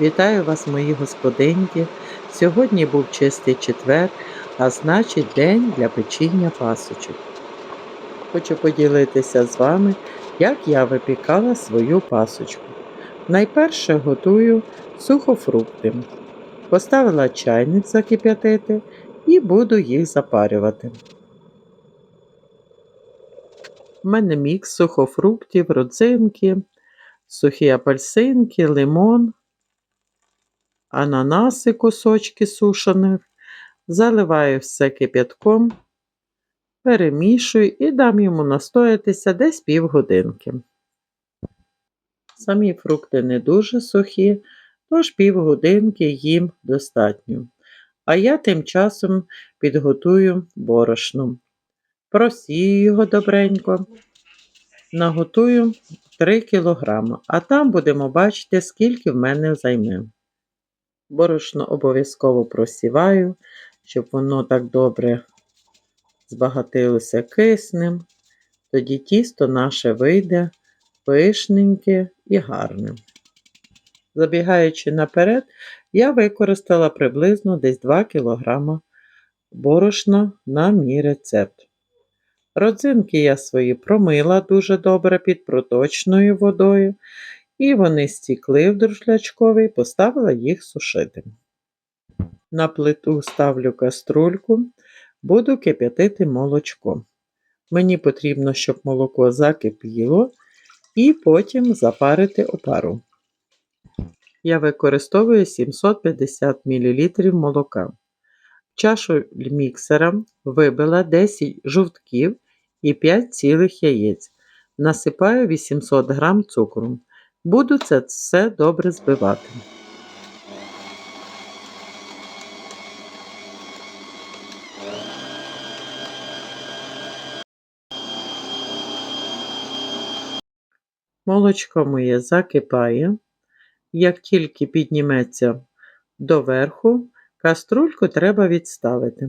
Вітаю вас, мої господинки. Сьогодні був чистий четвер, а значить день для печіння пасочок. Хочу поділитися з вами, як я випікала свою пасочку. Найперше готую сухофрукти. Поставила чайник закип'ятити і буду їх запарювати. У мене мікс сухофруктів, родзинки, сухі апельсинки, лимон, ананаси, кусочки сушених, заливаю все кип'ятком, перемішую і дам йому настоятися десь півгодинки. Самі фрукти не дуже сухі, тож півгодинки їм достатньо. А я тим часом підготую борошно. Просію його добренько, наготую 3 кг, а там будемо бачити, скільки в мене займе. Борошно обов'язково просіваю, щоб воно так добре збагатилося киснем. Тоді тісто наше вийде пишненьке і гарне. Забігаючи наперед, я використала приблизно десь 2 кг борошна на мій рецепт. Родзинки я свої промила дуже добре під проточною водою, і вони стікли в друшлячковий, поставила їх сушити. На плиту ставлю каструльку, буду кип'ятити молочко. Мені потрібно, щоб молоко закипіло, і потім запарити опару. Я використовую 750 мл молока. Чашу міксера вибила 10 жовтків і 5 цілих яєць. Насипаю 800 г цукру. Буду це все добре збивати. Молочко моє закипає. Як тільки підніметься доверху, каструльку треба відставити.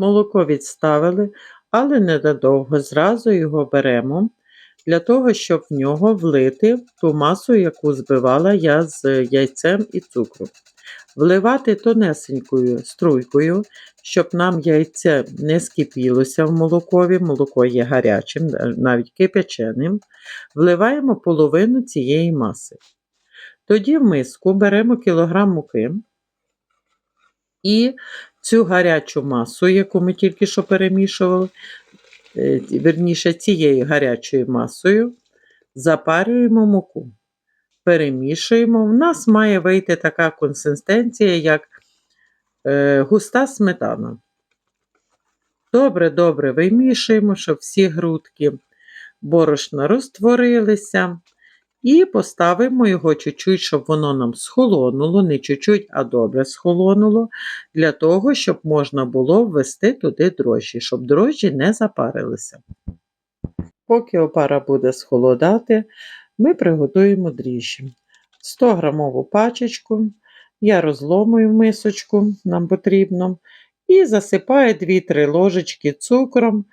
Молоко відставили, але ненадовго зразу його беремо для того, щоб в нього влити ту масу, яку збивала я з яйцем і цукром. Вливати тонесенькою струйкою, щоб нам яйце не скипілося в молокові, молоко є гарячим, навіть кипяченим, вливаємо половину цієї маси. Тоді в миску беремо кілограм муки і цю гарячу масу, яку ми тільки що перемішували, е, верніше цією гарячою масою, запарюємо муку. Перемішуємо. В нас має вийти така консистенція, як е, густа сметана. Добре-добре вимішуємо, щоб всі грудки борошна розтворилися. І поставимо його чуть-чуть, щоб воно нам схолонуло, не чуть-чуть, а добре схолонуло, для того, щоб можна було ввести туди дрожжі, щоб дрожжі не запарилися. Поки опара буде схолодати, ми приготуємо дріжджі. 100 грамову пачечку я розломую мисочку, нам потрібно, і засипаю 2-3 ложечки цукром,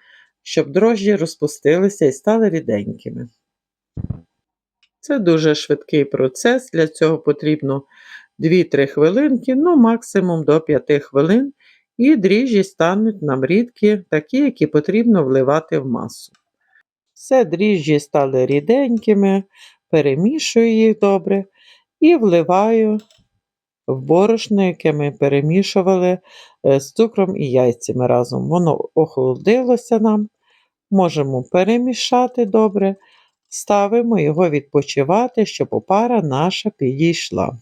щоб дрожжі розпустилися і стали ріденькими. Це дуже швидкий процес, для цього потрібно 2-3 хвилинки, ну максимум до 5 хвилин, і дріжджі стануть нам рідкі, такі, які потрібно вливати в масу. Все дріжджі стали ріденькими, перемішую їх добре і вливаю в борошно, яке ми перемішували е, з цукром і яйцями разом. Воно охолодилося нам, можемо перемішати добре. Ставимо його відпочивати, щоб опара наша підійшла.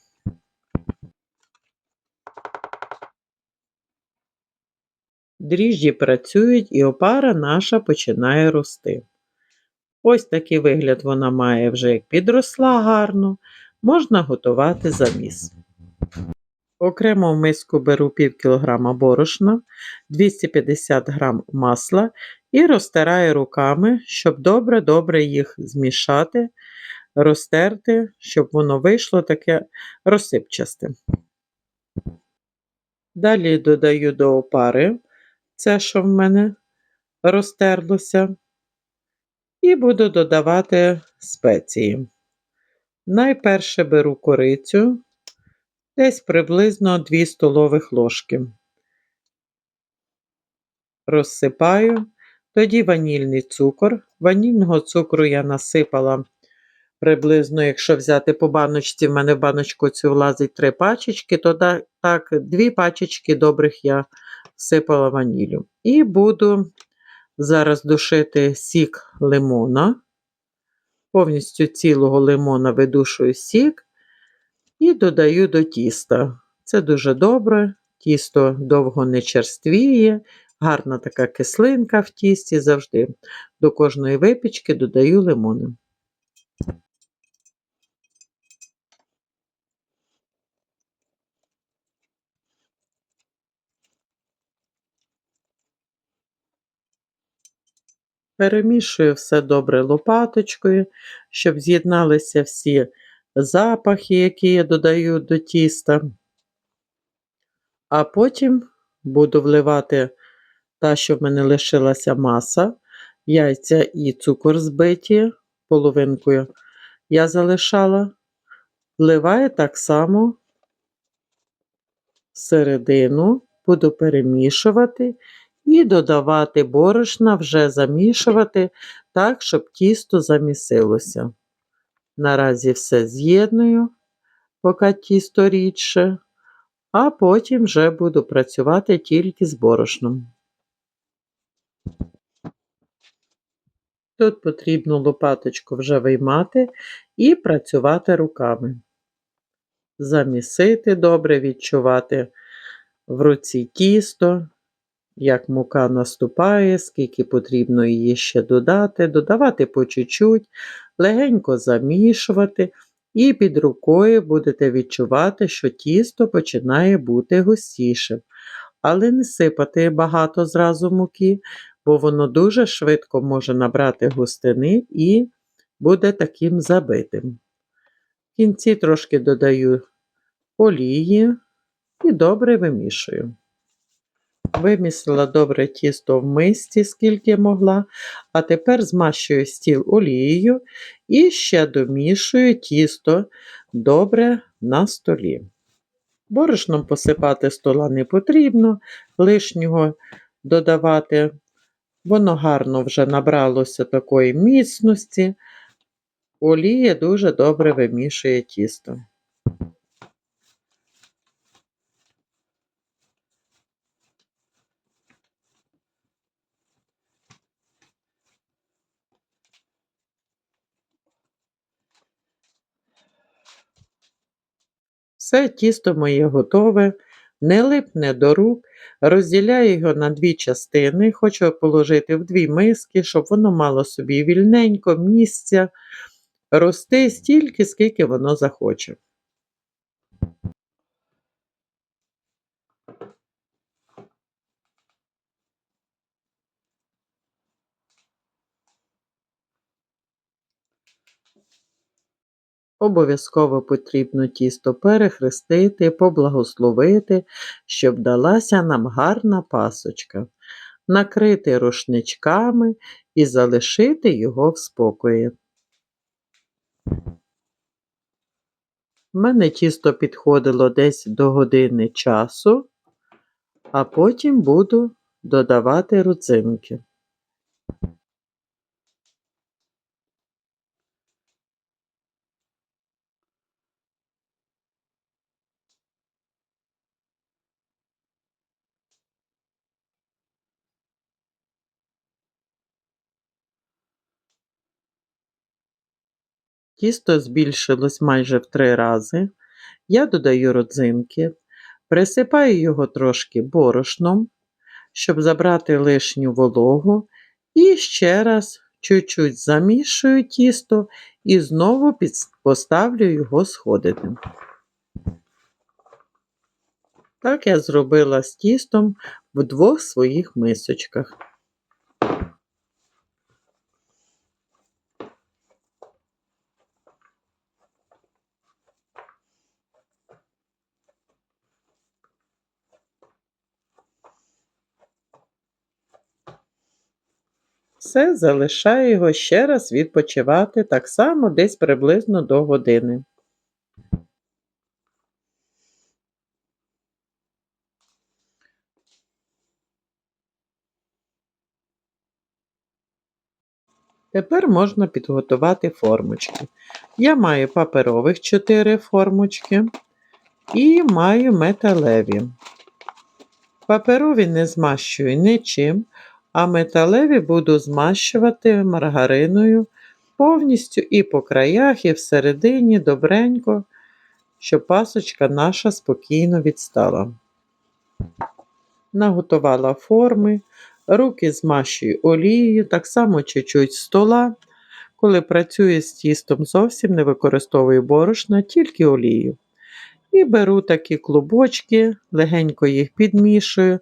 Дріжджі працюють і опара наша починає рости. Ось такий вигляд вона має вже як підросла гарно, можна готувати заміс. Окремо в миску беру пів кілограма борошна, 250 г масла і розтираю руками, щоб добре-добре їх змішати, розтерти, щоб воно вийшло таке розсипчасте. Далі додаю до опари це, що в мене розтерлося. І буду додавати спеції. Найперше беру корицю, десь приблизно 2 столових ложки. Розсипаю, тоді ванільний цукор. Ванільного цукру я насипала приблизно, якщо взяти по баночці, в мене в баночку цю влазить 3 пачечки, то так, 2 пачечки добрих я всипала ванілю. І буду зараз душити сік лимона. Повністю цілого лимона видушую сік і додаю до тіста. Це дуже добре, тісто довго не черствіє, гарна така кислинка в тісті завжди. До кожної випічки додаю лимони. Перемішую все добре лопаточкою, щоб з'єдналися всі запахи, які я додаю до тіста. А потім буду вливати та, що в мене лишилася маса, яйця і цукор збиті, половинкою я залишала, вливаю так само середину, буду перемішувати і додавати борошна, вже замішувати так, щоб тісто замісилося. Наразі все з'єдную, поки тісто рідше, а потім вже буду працювати тільки з борошном. Тут потрібно лопаточку вже виймати і працювати руками. Замісити добре, відчувати в руці тісто, як мука наступає, скільки потрібно її ще додати, додавати по чуть-чуть, легенько замішувати, і під рукою будете відчувати, що тісто починає бути густішим. Але не сипати багато зразу муки, бо воно дуже швидко може набрати густини і буде таким забитим. В кінці трошки додаю олії і добре вимішую. Вимісила добре тісто в мисці, скільки могла, а тепер змащую стіл олією і ще домішую тісто добре на столі. Борошном посипати стола не потрібно, лишнього додавати. Воно гарно вже набралося такої міцності. Олія дуже добре вимішує тісто. Все тісто моє готове, не липне до рук, розділяю його на дві частини, хочу положити в дві миски, щоб воно мало собі вільненько місця, рости стільки, скільки воно захоче. Обов'язково потрібно тісто перехрестити, поблагословити, щоб далася нам гарна пасочка, накрити рушничками і залишити його в спокої. У мене тісто підходило десь до години часу, а потім буду додавати руцинки. Тісто збільшилось майже в три рази. Я додаю родзинки, присипаю його трошки борошном, щоб забрати лишню вологу. І ще раз чуть-чуть замішую тісто і знову поставлю його сходити. Так я зробила з тістом в двох своїх мисочках. Все, залишаю його ще раз відпочивати так само десь приблизно до години. Тепер можна підготувати формочки. Я маю паперових 4 формочки і маю металеві. Паперові не змащую нічим, а металеві буду змащувати маргариною повністю і по краях, і всередині добренько, щоб пасочка наша спокійно відстала. Наготувала форми, руки змащую олією, так само чуть-чуть стола. Коли працюю з тістом, зовсім не використовую борошна, тільки олію. І беру такі клубочки, легенько їх підмішую,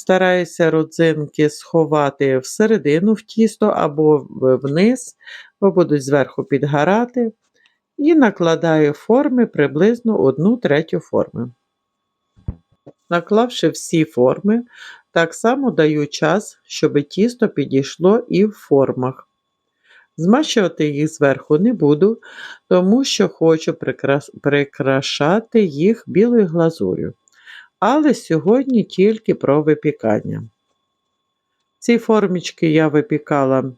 стараюся родзинки сховати всередину в тісто або вниз, бо будуть зверху підгорати. І накладаю форми приблизно 1 третю форми. Наклавши всі форми, так само даю час, щоб тісто підійшло і в формах. Змащувати їх зверху не буду, тому що хочу прикрашати їх білою глазур'ю. Але сьогодні тільки про випікання. Ці формічки я випікала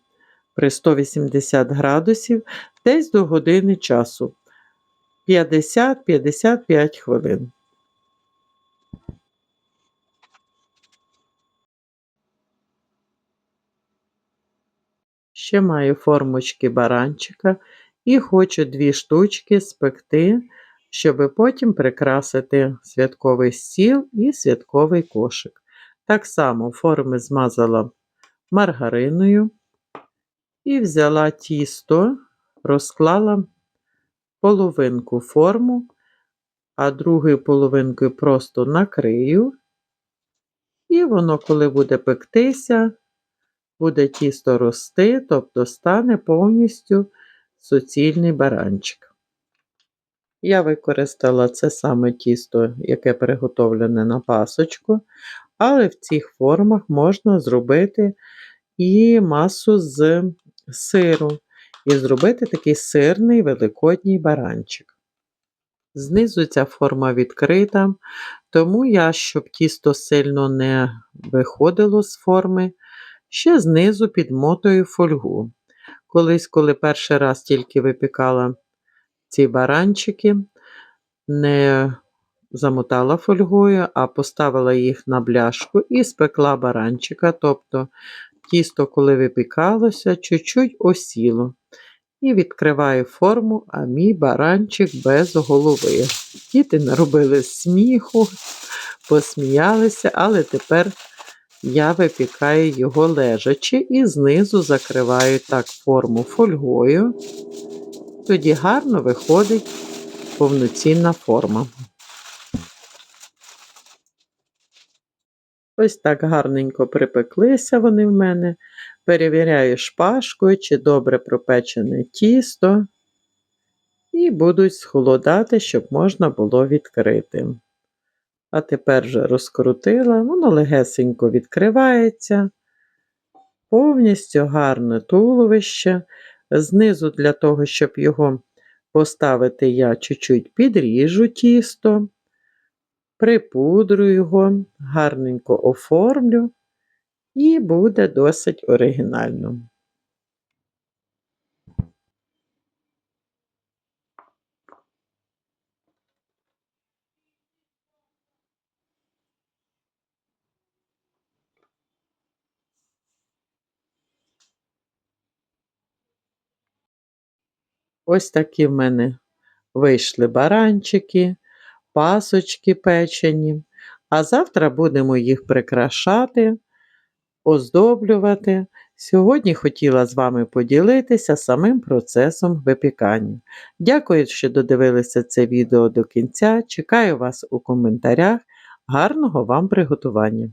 при 180 градусів десь до години часу 50-55 хвилин. Ще маю формочки баранчика і хочу дві штучки спекти, щоб потім прикрасити святковий стіл і святковий кошик. Так само форми змазала маргариною і взяла тісто, розклала половинку форму, а другою половинкою просто накрию. І воно, коли буде пектися, буде тісто рости, тобто стане повністю суцільний баранчик. Я використала це саме тісто, яке приготовлене на пасочку, але в цих формах можна зробити і масу з сиру, і зробити такий сирний великодній баранчик. Знизу ця форма відкрита, тому я, щоб тісто сильно не виходило з форми, ще знизу підмотую фольгу. Колись, коли перший раз тільки випікала ці баранчики, не замотала фольгою, а поставила їх на бляшку і спекла баранчика. Тобто тісто, коли випікалося, чуть-чуть осіло. І відкриваю форму, а мій баранчик без голови. Діти наробили сміху, посміялися, але тепер я випікаю його лежачи і знизу закриваю так форму фольгою. Тоді гарно виходить повноцінна форма. Ось так гарненько припеклися вони в мене. Перевіряю шпажкою, чи добре пропечене тісто, і будуть схолодати, щоб можна було відкрити. А тепер вже розкрутила, воно легесенько відкривається, повністю гарне туловище. Знизу, для того, щоб його поставити, я чуть-чуть підріжу тісто, припудрю його, гарненько оформлю, і буде досить оригінально. Ось такі в мене вийшли баранчики, пасочки печені. А завтра будемо їх прикрашати, оздоблювати. Сьогодні хотіла з вами поділитися самим процесом випікання. Дякую, що додивилися це відео до кінця. Чекаю вас у коментарях. Гарного вам приготування!